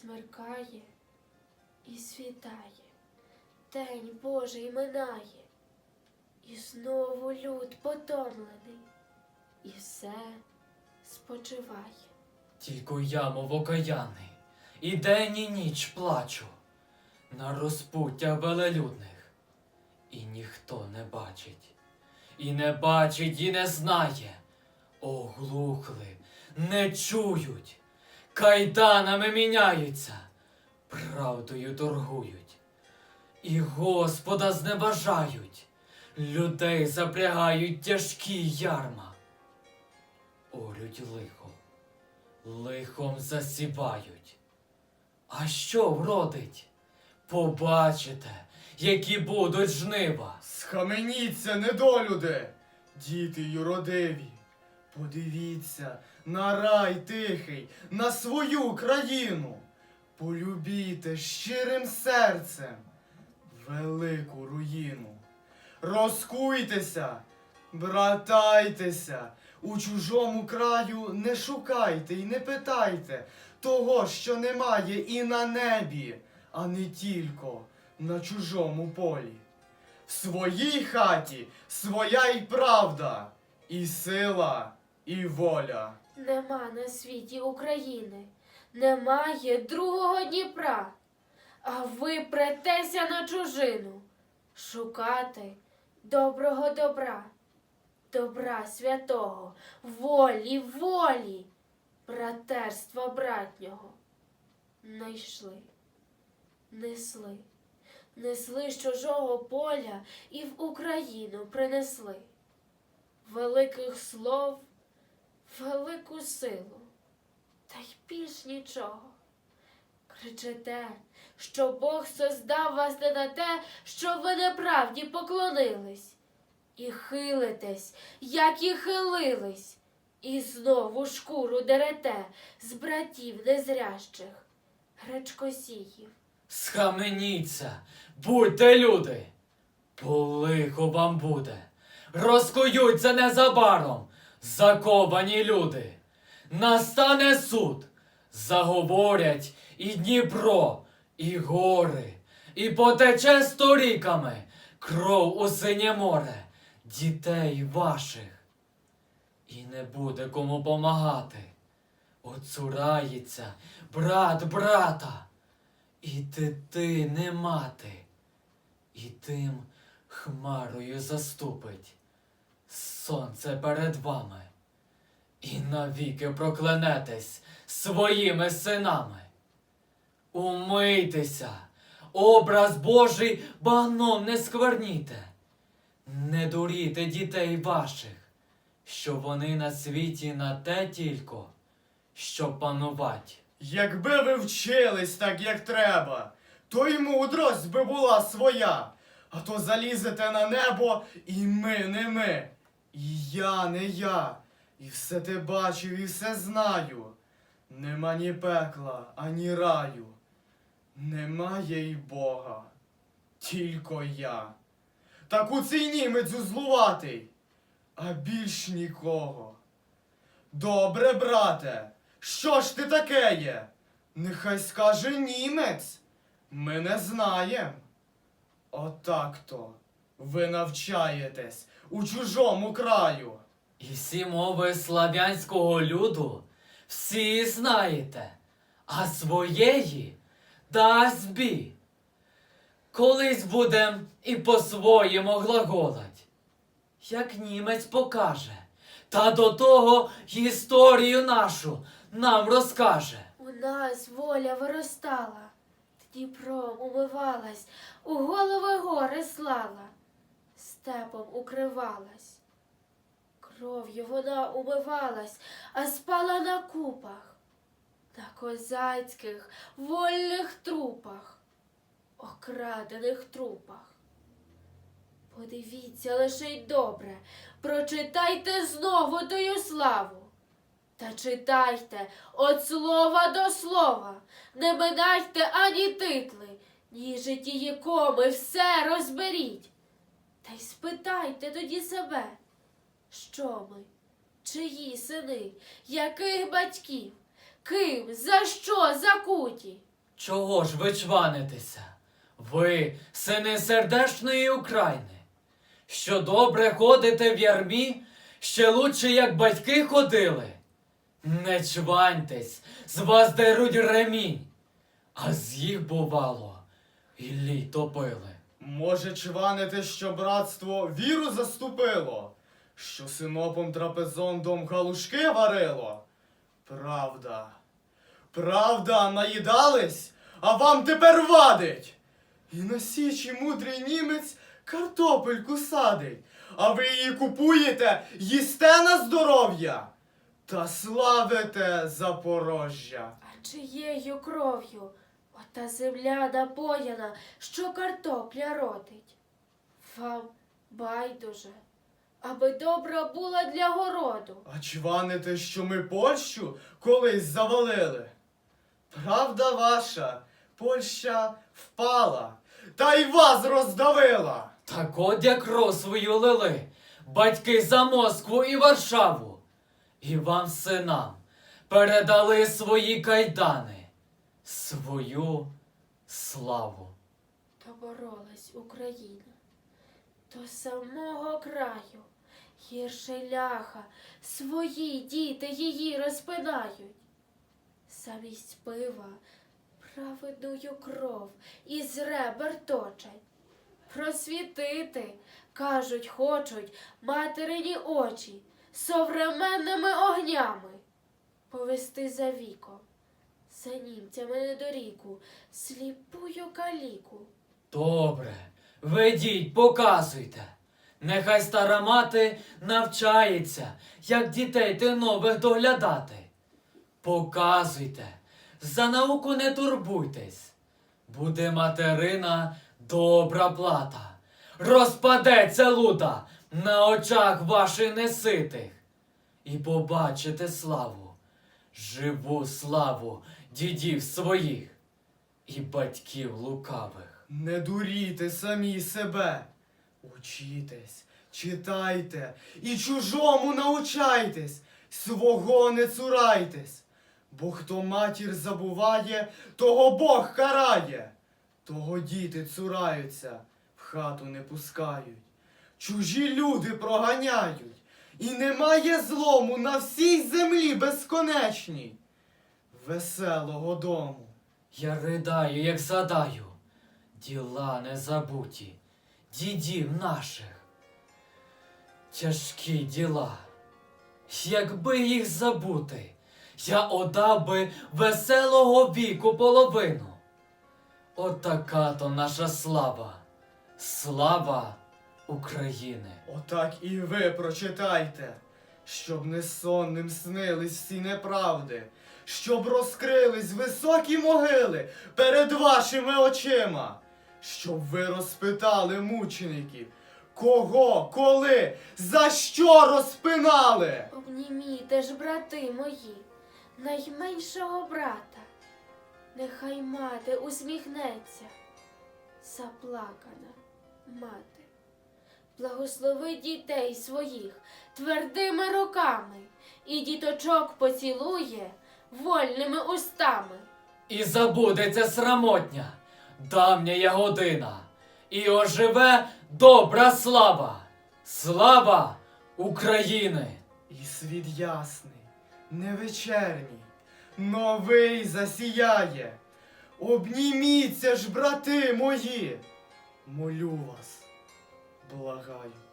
смеркає і світає, день Божий минає, і знову люд потомлений, і все спочиває. Тільки я, мов окаяний, і день і ніч плачу на розпуття велелюдних, і ніхто не бачить, і не бачить, і не знає, оглухли, не чують, кайданами міняються, правдою торгують, і Господа зневажають, людей запрягають тяжкі ярма, орють лихо лихом засівають. А що вродить? Побачите, які будуть жнива. Схаменіться, недолюди, діти юродиві. Подивіться на рай тихий, на свою країну. Полюбіте щирим серцем велику руїну. Розкуйтеся, братайтеся, у чужому краю не шукайте і не питайте того, що немає і на небі, а не тільки на чужому полі. В своїй хаті своя й правда, і сила, і воля. Нема на світі України, немає другого Дніпра, а ви претеся на чужину шукати доброго добра, добра святого, волі, волі, братерства братнього. Найшли, несли, несли з чужого поля і в Україну принесли великих слов велику силу, та й більш нічого. Кричите, що Бог создав вас не на те, що ви неправді поклонились, і хилитесь, як і хилились, і знову шкуру дерете з братів незрящих, гречкосіїв. Схаменіться, будьте люди, полихо вам буде. Розкуються незабаром заковані люди. Настане суд, заговорять і Дніпро, і гори, і потече сторіками кров у синє море. Дітей ваших. І не буде кому помагати. Оцурається брат брата, і дитини мати, і тим хмарою заступить сонце перед вами, і навіки проклянетесь своїми синами. Умийтеся, образ Божий багном не скверніте, не дуріте дітей ваших, що вони на світі на те тільки, щоб панувати. Якби ви вчились так, як треба, то й мудрость би була своя, а то залізете на небо, і ми не ми, і я не я, і все те бачив, і все знаю. Нема ні пекла, ані раю, немає й Бога, тільки я. Так у цей німець злуватий, а більш нікого. Добре, брате, що ж ти таке є? Нехай скаже німець. Ми не знаєм. Отак то ви навчаєтесь у чужому краю. І всі мови слав'янського люду всі знаєте, а своєї дасть бі. Колись будем і по-своєму глаголать, як німець покаже, та до того історію нашу нам розкаже. У нас воля виростала, Дніпром умивалась, у голови гори слала, степом укривалась. Кров'ю вона умивалась, а спала на купах, на козацьких вольних трупах, окрадених трупах. Подивіться лише й добре, прочитайте знову тою славу. Та читайте от слова до слова, не минайте ані титли, ні житії коми, все розберіть. Та й спитайте тоді себе, що ми, чиї сини, яких батьків, ким, за що закуті? Чого ж ви чванитеся? Ви, сини сердешної України, що добре ходите в ярмі, ще лучше, як батьки ходили. Не чваньтесь, з вас деруть ремінь, а з їх бувало, і лій топили. Може, чванити, що братство віру заступило, що синопом трапезондом галушки варило? Правда. Правда, наїдались, а вам тепер вадить. І на січі мудрий німець картопельку садить, а ви її купуєте, їсте на здоров'я та славите Запорожжя. А чиєю кров'ю ота земля напояна, що картопля родить? Вам байдуже, аби добра була для городу. А чваните, що ми Польщу колись завалили? Правда ваша, Польща впала, та й вас роздавила. Так от як кров свою лили, батьки за Москву і Варшаву, і вам синам передали свої кайдани, свою славу. То боролась Україна до самого краю. Гірше ляха, свої діти її розпинають. Замість пива праведную кров із ребер точать. Просвітити, кажуть, хочуть материні очі современними огнями. Повести за віком, за німцями недоріку, сліпую каліку. Добре, ведіть, показуйте. Нехай стара мати навчається, як дітей ти нових доглядати. Показуйте, за науку не турбуйтесь. Буде материна добра плата. Розпадеться лута на очах ваших неситих. І побачите славу, живу славу дідів своїх і батьків лукавих. Не дуріте самі себе. Учітесь, читайте і чужому научайтесь, свого не цурайтесь. Бо хто матір забуває, того Бог карає, того діти цураються, в хату не пускають. Чужі люди проганяють, і немає злому на всій землі безконечній. Веселого дому. Я ридаю, як задаю, діла не забуті, дідів наших. Тяжкі діла. Якби їх забути, я отдав би веселого віку половину. Отака то наша слава, слава України. Отак і ви прочитайте, щоб не сонним снились всі неправди, щоб розкрились високі могили перед вашими очима, щоб ви розпитали мучеників, кого, коли, за що розпинали. Обніміте ж, брати мої, найменшого брата. Нехай мати усміхнеться, заплакана мати. Благослови дітей своїх твердими руками і діточок поцілує вольними устами. І забудеться срамотня, давня година, і оживе добра слава, слава України! І світ ясний, невечерній, новий засіяє. Обніміться ж, брати мої, молю вас, благаю.